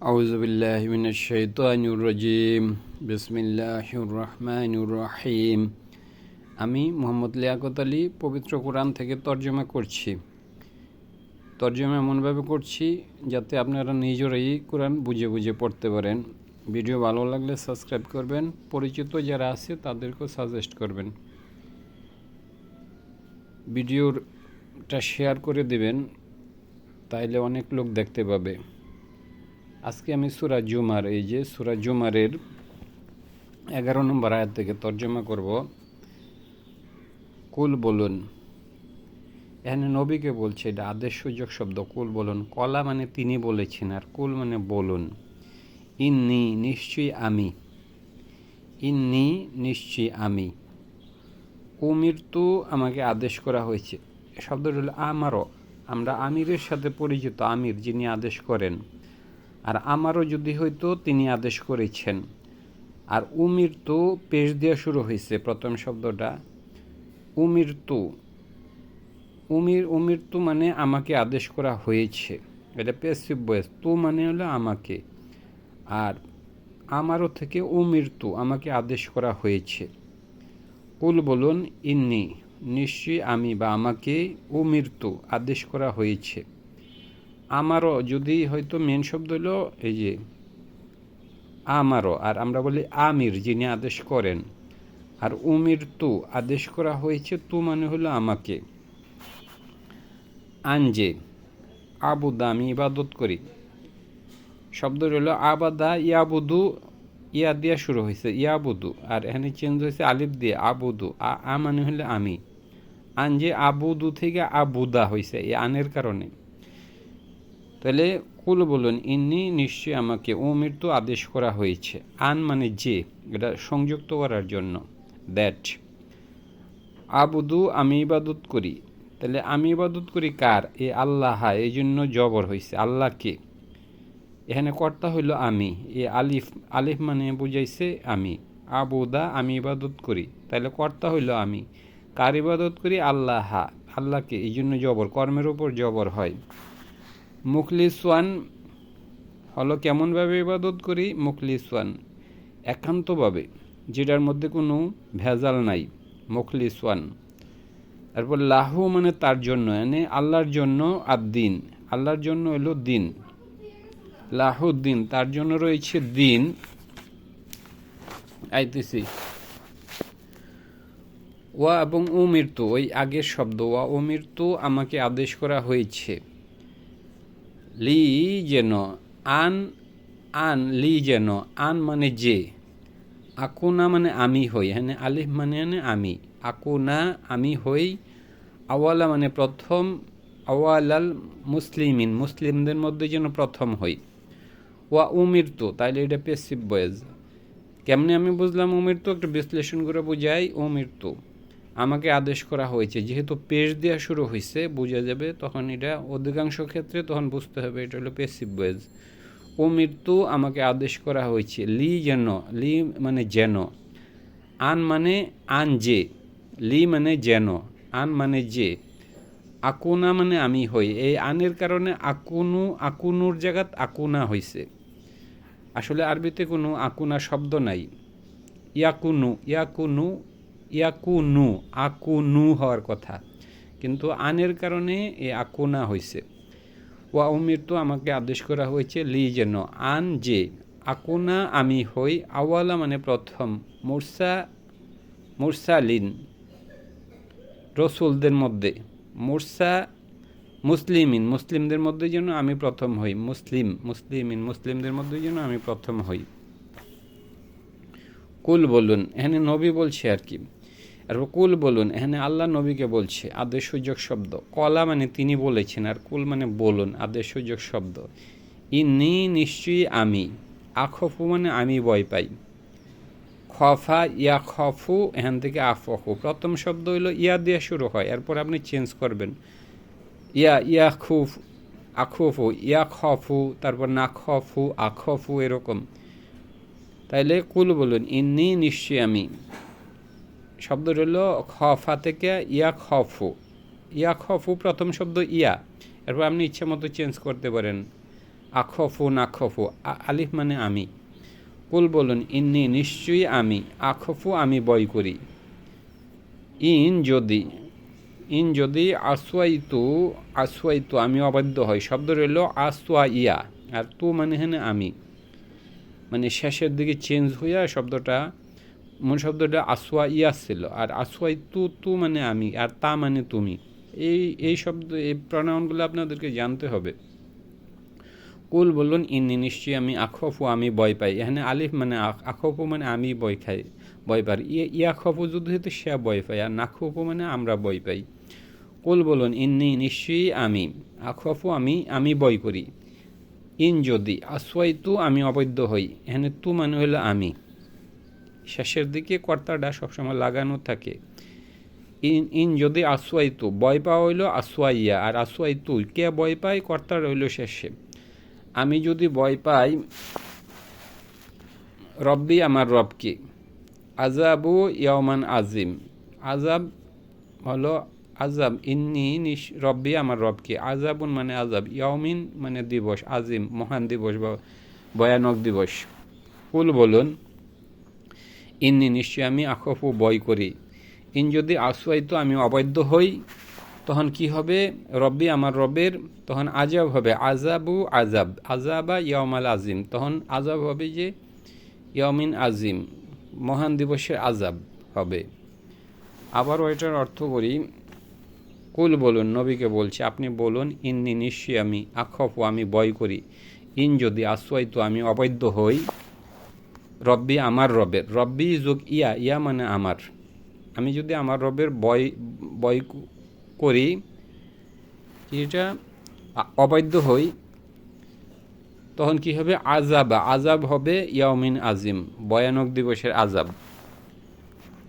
أعوذ بالله من الشيطان الرجيم بسم الله الرحمن الرحيم আমি মোহাম্মদ লিয়াকত আলী পবিত্র কোরআন থেকে তর্জমা করছি তর্জমা এমনভাবে করছি যাতে আপনারা নিজেরাই কোরআন বুঝে বুঝে পড়তে পারেন ভিডিও ভালো লাগলে সাবস্ক্রাইব করবেন পরিচিত যারা আছে তাদেরকেও সাজেস্ট করবেন ভিডিওটা শেয়ার করে দেবেন তাইলে অনেক লোক দেখতে পাবে আজকে আমি সুরা জুমার, এই যে সুরা জুমারের এগারো নম্বর আয়াত থেকে তর্জমা করব। কুল বলুন। এখানে নবীকে বলছে, এটা আদেশ সুযোগ শব্দ, কুল বলুন। কলা মানে তিনি বলেছেন, আর কুল মানে বলুন। ইন্নি নিশ্চয়ই আমি। ইন্নি নিশ্চয়ই আমি। কুমৃত্যু আমাকে আদেশ করা হয়েছে। শব্দটা হলো আমারও। আমরা আমিরের সাথে পরিচিত আমির যিনি আদেশ করেন। আর আমারও যদি হয়তো তিনি আদেশ করেছেন। আর উমির তো পেশ দেওয়া শুরু হয়েছে প্রথম শব্দটা। উমির তু, উমির উমির তু মানে আমাকে আদেশ করা হয়েছে। এটা পেসিভ বয়েস তু মানে হলো আমাকে। আর আমারও থেকে উমির তু আমাকে আদেশ করা হয়েছে। কুল বলুন, ইন্নি, নিশ্চয়ই আমি বা আমাকে উমিরতু আদেশ করা হয়েছে। আমারও যদি হয়তো মেন শব্দ হলো এই যে আমারও, আর আমরা বলি আমির যিনি আদেশ করেন। আর উমির তু আদেশ করা হয়েছে, তু মানে হলো আমাকে। আঞ্জে আবুদা আমি ইবাদত করি। শব্দ রইল আবাদা ইয়াবুদু, ইয়া দিয়া শুরু হয়েছে ইয়াবুদু, আর এখানে চেঞ্জ হয়েছে আলিফ দিয়ে আবুদু, আ মানে হলে আমি। আন যে আবুদু থেকে আবুদা হয়েছে এই আনের কারণে। তাহলে কুল বলুন ইনি নিশ্চয়ই আমাকে ও মৃত্যু আদেশ করা হয়েছে। আন মানে যে, এটা সংযুক্ত করার জন্য। দ্যাট আবুদু আমি ইবাদত করি। তাহলে আমি ইবাদত করি কার? এ আল্লাহ এই জন্য জবর হয়েছে আল্লাহকে। এখানে কর্তা হইল আমি। এ আলিফ আলিফ মানে বুঝাইছে আমি। আবুদা, আমি ইবাদত করি। তাহলে কর্তা হইল আমি। কার ইবাদত করি? আল্লাহ। আল্লাহকে। এই জন্য জবর। কর্মের উপর জবর হয়। মুখলিসওয়ান হলো কেমনভাবে ইবাদত করি? মুখলিসওয়ান, একান্তভাবে, যেটার মধ্যে কোনো ভেজাল নাই। মুখলিসওয়ান। তারপর লাহু মানে তার জন্য এনে আল্লাহর জন্য আর দিন। আল্লাহর জন্য এলো দিন। লাহুদ্দিন তার জন্য রয়েছে দিন। আইতেছি। ওয়া এবং মৃত্যু ওই আগের শব্দ। ওয়া মৃত্যু আমাকে আদেশ করা হয়েছে। লি যেন আন আন লি যেন আন মানে যে আকুনা মানে আমি হই হ্যাঁ আলিফ মানে আমি আকুনা আমি হই আওয়ালা মানে প্রথম আওয়ালাল মুসলিমিন মুসলিমদের মধ্যে যেন প্রথম হই। ওয়া উমিরতু, তাইলে এটা পেসিভ বয়েজ। কেমনি আমি বুঝলাম উমিরতু? একটু বিশ্লেষণ করে বুঝাই। উমিরতু। আমাকে আদেশ করা হয়েছে। যেহেতু পেশ দেওয়া শুরু হয়েছে, বোঝা যাবে তখন এটা অধিকাংশ ক্ষেত্রে তখন বুঝতে হবে এটা হলো পেসিভ বয়েজ ও মৃত্যু আমাকে আদেশ করা হয়েছে, লি যেন, লি মানে যেন, আন মানে আন যে, লি মানে যেন, আন মানে যে, আকুনা মানে আমি হই। এই আনের কারণে আকুনু, আকুনুর জায়গাত আকুনা হয়েছে আসলে আরবিতে কোনো আকুনা শব্দ নাই। ইয়াকুনু ইয়াকুনু ইয়াকুনু আকুনু হওয়ার কথা। কিন্তু আনের কারণে এ আকুনা হয়েছে ওয়া উমির তো আমাকে আদেশ করা হয়েছে, লি যেন আন যে আকুনা আমি হই, আওয়ালা মানে প্রথম, মুরসা, মুরসালিন, রসুলদের মধ্যে, মুরসা মুসলিমিন, মুসলিমদের মধ্যে যেন আমি প্রথম হই, মুসলিম, মুসলিমিন, মুসলিমদের মধ্যে যেন আমি প্রথম হই। কুল বলুন, এখানে নবী বলছে আর কি আর কুল বলুন, এখানে আল্লাহ নবীকে বলছে, আদেশ সুযোগ শব্দ। কলা মানে তিনি বলেছেন, আর কুল মানে বলুন, আদেশ সুযোগ শব্দ। ইনি নিশ্চয়ই আমি, আখফু মানে আমি বয় পাই। খফা ইয়া খফু এখান থেকে আফহু প্রথম শব্দ হইল ইয়া দিয়ে শুরু হয়, এরপর আপনি চেঞ্জ করবেন। ইয়া ইয়া খুফ আখফু ইয়া খফু তারপর না খফু আখফু এরকম। তাইলে কুল বলুন, ইন্নি নিশ্চয়ই আমি। শব্দ রইল খফা থেকে ইয়া খফু। ইয়া খফু প্রথম শব্দ ইয়া। এরপর আপনি ইচ্ছা মতো চেঞ্জ করতে পারেন। আখফু, নাখফু। আলিফ মানে আমি। কুল বলুন, ইন্নি নিশ্চয়ই আমি। আখফু আমি বই করি। ইন যদি ইন যদি আসওয়াইতু আসওয়াইতু, আমি অবাধ্য হই। শব্দ রইল আসুয়া ইয়া আর তু মানে হেনে আমি। মানে শেষের দিকে চেঞ্জ হইয়া শব্দটা মূল শব্দটা আসওয়া ইয়া ছিল আর আসওয়াই তু তু মানে আমি, আর তা মানে তুমি। এই এই শব্দ, এই প্রণয়নগুলো আপনাদেরকে জানতে হবে। কুল বলুন, ইন্নি নিশ্চয়ই আমি আখফু, আমি বয় পাই। এখানে আলিফ মানে আখ- আখফু মানে আমি বই খাই বই পাই ইয়া খফু যদি হইতো, সে বই পাই আর নাখফু মানে আমরা বই পাই। কুল বলুন, ইন্নি নিশ্চয়ই আমি আখফু, আমি আমি বই করি। ইন যদি, আসওয়াই তু, আমি অবৈধ হই। এখানে তু মানে হলো আমি। শেষের দিকে কর্তাটা সবসময় লাগানো থাকে। ইন ইন যদি আসওয়াই তু বয় পাওয়া হইল আসওয়াইয়া, আর আসওয়াই তু কে বয় পায়? কর্তা রইল শেষে। আমি যদি বয় পাই, রব্বি আমার রবকে। আজাবু ইয়মান আজিম আজাব হলো আজাব ইন্নি নিশ রব্বি আমার রবকে। আজাবুন মানে আজাব ইয়মিন মানে দিবস আজিম মহান দিবস বা ভয়ানক দিবস। কুল বলুন ইন্নি নিশ্চয়ই আমি আখফু বয় করি। ইন যদি আসুয়াইতো আমি অবৈধ হই, তখন কি হবে? রব্বি আমার রবের, তখন আজাব হবে। আজাবু আজাব আজাবা ইয়মাল আজিম তখন আজাব হবে যে ইয়মিন আজিম মহান দিবসের আজাব হবে। আবারও এটার অর্থ করি, কুল বলুন, নবীকে বলছি, আপনি বলুন, ইন্নি নিশ্চয়ই আমি আখফু, আমি বয় করি। ইন যদি আসুয়াইতো আমি অবৈধ হই রব্বি আমার রবের। রব্বি যোগ ইয়া ইয়া মানে আমার। আমি যদি আমার রবের বয় বয় করি, এটা অবৈধ হই, তখন কি হবে? আজাব আজাব হবে ইয়ামিন আজিম বয়ানক দিবসের আজাব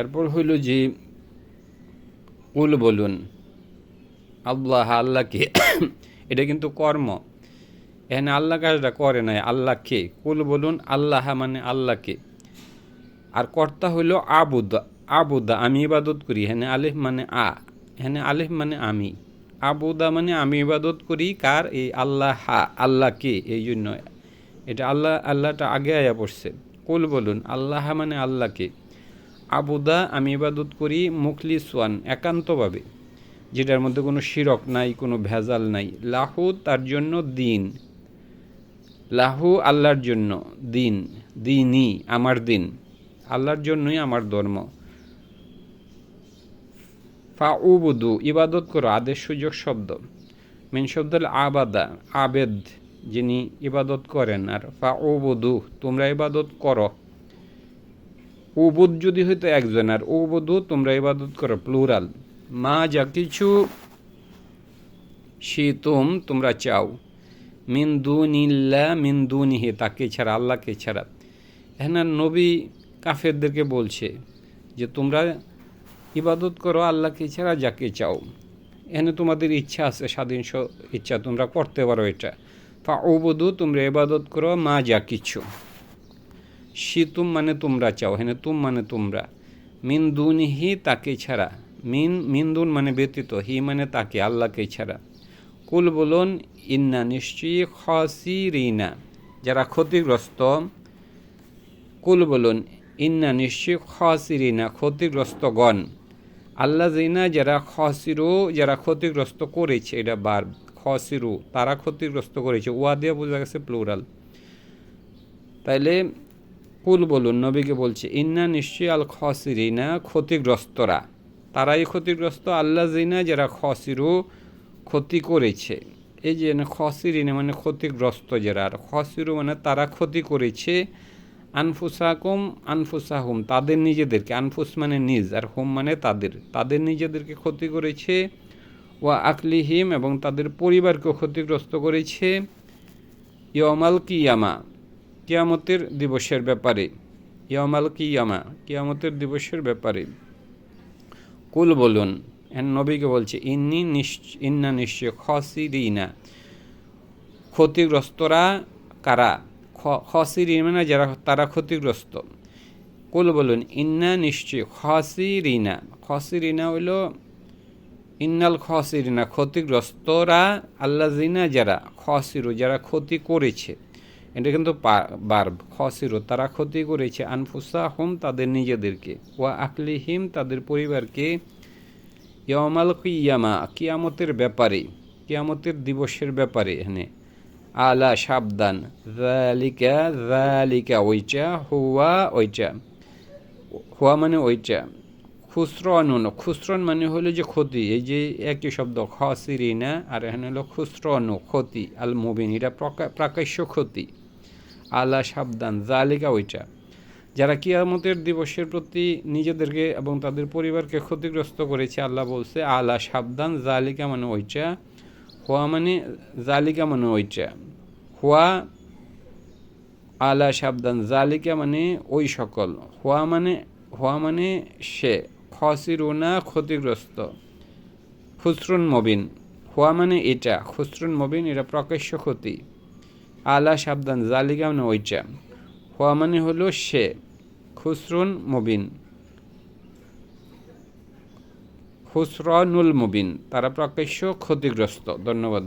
এরপর হইল যে উল বলুন। আল্লাহ, আল্লাহকে, এটা কিন্তু কর্ম। এখানে আল্লাহ কাজটা করে নাই আল্লাহ কে কুল বলুন, আল্লাহ মানে আল্লাহ কে আর কর্তা হইল আবুদা আবুদা, আমি ইবাদত করি। হেনে আলিফ মানে আ হেনে আলিফ মানে আমি। আবুদা মানে আমি ইবাদত করি, কার? এই আল্লাহ হা আল্লাহ কে এই জন্য। এটা আল্লাহ, আল্লাহটা আগে আয়া পড়ছে। কুল বলুন, আল্লাহ মানে আল্লাহকে। আবুদা, আমি ইবাদত করি মুখলিসওয়ান, একান্তভাবে। যেটার মধ্যে কোনো শিরক নাই, কোনো ভেজাল নাই। লাহু তার জন্য দিন। লাহু আল্লাহর জন্য, দিন দিনই আমার দিন। আল্লাহর জন্যই আমার ধর্ম। ফা উবুদু ইবাদত করো, আদেশ, সুযোগ, শব্দ। মেন শব্দ আবাদা, আবেদ, যিনি ইবাদত করেন। আর ফা উবুদু তোমরা ইবাদত করো। উবুদ যদি হইতো একজন, আর উবুদু, তোমরা ইবাদত করো, প্লুরাল। মা যা কিছু শীতুম তোমরা চাও। মিন দুনিল্লা মিন তাকে ছাড়া, আল্লাহকে ছাড়া। এখানে নবী কাফেরদেরকে বলছে যে, তোমরা ইবাদত করো আল্লাহকে ছাড়া, যাকে চাও। এখানে তোমাদের ইচ্ছা আছে, স্বাধীন ইচ্ছা, তোমরা করতে পারো এটা। ফা ওবধু তোমরা ইবাদত করো, মা যা কিছু। শীতুম মানে তোমরা চাও হেনে তুম মানে তোমরা। মিন দুনিহি, তাকে ছাড়া। মিন মিন্দুন মানে ব্যতীত, হি মানে তাকে, আল্লাহকে ছাড়া। কুল বলুন, ইন্না নিশ্চয়ই খসিরিনা যারা ক্ষতিগ্রস্ত। কুল বলুন, ইন্না নিশ্চয়ই খসিরিনা ক্ষতিগ্রস্তগণ। আল্লাহ জিনা যারা খসিরু, যারা ক্ষতিগ্রস্ত করেছে, এটা বার, খসিরু, তারা ক্ষতিগ্রস্ত করেছে। ওয়া দিয়ে বোঝা গেছে প্লুরাল। তাইলে কুল বলুন, নবীকে বলছে, ইন্না নিশ্চয়ই আল খসিরিনা, ক্ষতিগ্রস্তরা তারাই ক্ষতিগ্রস্ত। আল্লাহ জিনা যারা খসিরু ক্ষতি করেছে। এই যে খসিরিনা মানে ক্ষতিগ্রস্ত যারা, আর খসিরু মানে তারা ক্ষতি করেছে আনফুসাকুম আনফুসাহুম, তাদের নিজেদেরকে, আনফুস মানে নিজ আর হুম মানে তাদের। তাদের নিজেদেরকে ক্ষতি করেছে, ওয়া আকলিহিম এবং তাদের পরিবারকে ক্ষতিগ্রস্ত করেছে ইয়মাল কিয়ামা, কিয়ামতের দিবসের ব্যাপারে। ইয়মাল কিয়ামা, কিয়ামতের দিবসের ব্যাপারে। কুল বলুন নবীকে বলছে, ইন্নি ইন্না নিশ্চয় খসিরিনা। ক্ষতিগ্রস্তরা কারা? খসিরিন মানে যারা, তারা ক্ষতিগ্রস্ত। কুল বলুন, ইন্না নিশ্চয় খসিরিনা। খসিরিনা হইল, ইন্নাল খসিরিনা। ক্ষতিগ্রস্তরা আল্লাজিনা যারা, খসিরু যারা ক্ষতি করেছে। এটা কিন্তু বার্ব খসিরু, তারা ক্ষতি করেছে। আনফুসা হোম তাদের নিজেদেরকে। ওয়া আকলিহিম, তাদের পরিবারকে ইয়মাল কিয়ামা, কিয়ামতের ব্যাপারে, কিয়ামতের দিবসের ব্যাপারে এখানে। আলা সাবধান জালিকা জালিকা ওইটা হুয়া ওইচা। হুয়া মানে ওইটা খুসরন খুসরন মানে হলো যে ক্ষতি, এই যে একই শব্দ, খসিরিনা, আর এখানে হলো খুসরন, ক্ষতি, আল মুবিন, এটা প্রকা- প্রকাশ্য ক্ষতি। আলা সাবধান জালিকা ওইটা যারা কিয়ামতের দিবসের প্রতি নিজেদেরকে এবং তাদের পরিবারকে ক্ষতিগ্রস্ত করেছে, আল্লাহ বলছে, আলা সাবধান জালিকা মানে ওইটা, হুয়া মানে জালিকা মানে ওইটা। হুয়া আলা সাবধান জালিকা মানে ওই সকল। হুয়া মানে হুয়া মানে সে, খসিরুনা, ক্ষতিগ্রস্ত। খুসরুন মবিন, হুয়া মানে এটা, খুসরুন মবিন, এটা প্রকাশ্য ক্ষতি। আলা সাবধান জালিকা মানে ওইটা। হুয়া মানে হলো সে খুসরুন মুবিন। খুসরনুল মুবিন তারা প্রকাশ্য ক্ষতিগ্রস্ত ধন্যবাদ।